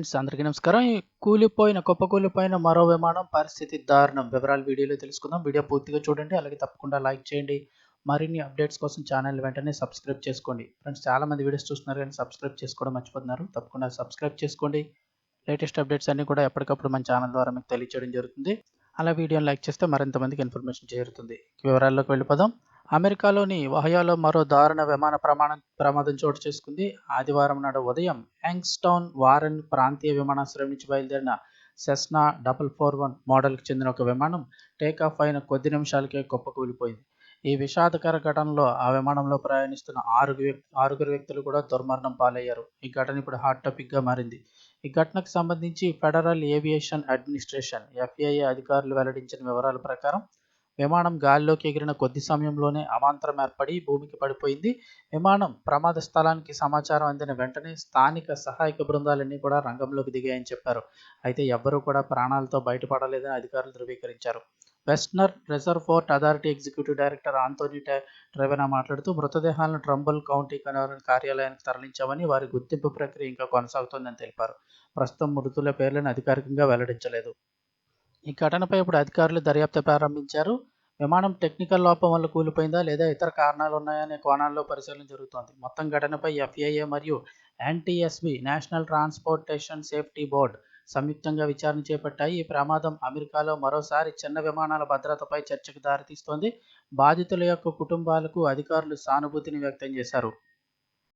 Friends అందరికీ నమస్కారం. ఈ కూలిపోయిన కుప్పకూలిపోయిన మరో విమానం పరిస్థితి దారుణం. వివరాలు వీడియోలో తెలుసుకుందాం. వీడియో పూర్తిగా చూడండి. అలాగే తప్పకుండా లైక్ చేయండి. మరిన్ని అప్డేట్స్ కోసం ఛానల్ వెంటనే సబ్స్క్రైబ్ చేసుకోండి. ఫ్రెండ్స్ చాలా మంది వీడియోస్ చూస్తున్నారు కానీ సబ్స్క్రైబ్ చేసుకోవడం మర్చిపోతున్నారు. తప్పకుండా సబ్స్క్రైబ్ చేసుకోండి. లేటెస్ట్ అప్డేట్స్ అన్ని కూడా ఎప్పటికప్పుడు మన ఛానల్ ద్వారా మీకు తెలియచేయడం జరుగుతుంది. అలా వీడియోని లైక్ చేస్తే మరింత మందికి ఇన్ఫర్మేషన్ చేరుతుంది. వివరాల్లోకి వెళ్ళిపోదాం. అమెరికాలోని వహయాలో మరో దారుణ విమాన ప్రమాణ ప్రమాదం చోటు చేసుకుంది. ఆదివారం నాడు ఉదయం యాంగ్స్టౌన్ వారన్ ప్రాంతీయ విమానాశ్రయం నుంచి బయలుదేరిన సెస్నా డబల్ ఫోర్ వన్ మోడల్కి చెందిన ఒక విమానం టేకాఫ్ అయిన కొద్ది నిమిషాలకే కుప్పకూలిపోయింది ఈ విషాదకర ఘటనలో ఆ విమానంలో ప్రయాణిస్తున్న ఆరుగురు వ్యక్తి ఆరుగురు వ్యక్తులు కూడా దుర్మరణం పాలయ్యారు. ఈ ఘటన ఇప్పుడు హాట్ టాపిక్గా మారింది. ఈ ఘటనకు సంబంధించి ఫెడరల్ ఏవియేషన్ అడ్మినిస్ట్రేషన్ ఎఫ్ఏఏ అధికారులు వెల్లడించిన వివరాల ప్రకారం విమానం గాలిలోకి ఎగిరిన కొద్ది సమయంలోనే అవాంతరం ఏర్పడి భూమికి పడిపోయింది. విమానం ప్రమాద స్థలానికి సమాచారం అందిన వెంటనే స్థానిక సహాయక బృందాలన్నీ కూడా రంగంలోకి దిగాయని చెప్పారు. అయితే ఎవ్వరూ కూడా ప్రాణాలతో బయటపడలేదని అధికారులు ధృవీకరించారు. Western Reserve Port Authority executive director Antony Trevena మాట్లాడుతూ మృతదేహాలను ట్రంబల్ కౌంటీ కార్యాలయానికి తరలించామని వారి గుర్తింపు ప్రక్రియ ఇంకా కొనసాగుతోందని తెలిపారు. ప్రస్తుతం మృతుల పేర్లను అధికారికంగా వెల్లడించలేదు. ఈ ఘటనపై ఇప్పుడు అధికారులు దర్యాప్తు ప్రారంభించారు. విమానం టెక్నికల్ లోపం వల్ల కూలిపోయిందా లేదా ఇతర కారణాలు ఉన్నాయనే కోణాల్లో పరిశీలన జరుగుతోంది. మొత్తం ఘటనపై ఎఫ్ఏఏ మరియు NTSB National Transportation Safety Board సంయుక్తంగా విచారణ చేపట్టాయి. ఈ ప్రమాదం అమెరికాలో మరోసారి చిన్న విమానాల భద్రతపై చర్చకు దారితీస్తోంది. బాధితుల యొక్క కుటుంబాలకు అధికారులు సానుభూతిని వ్యక్తం చేశారు.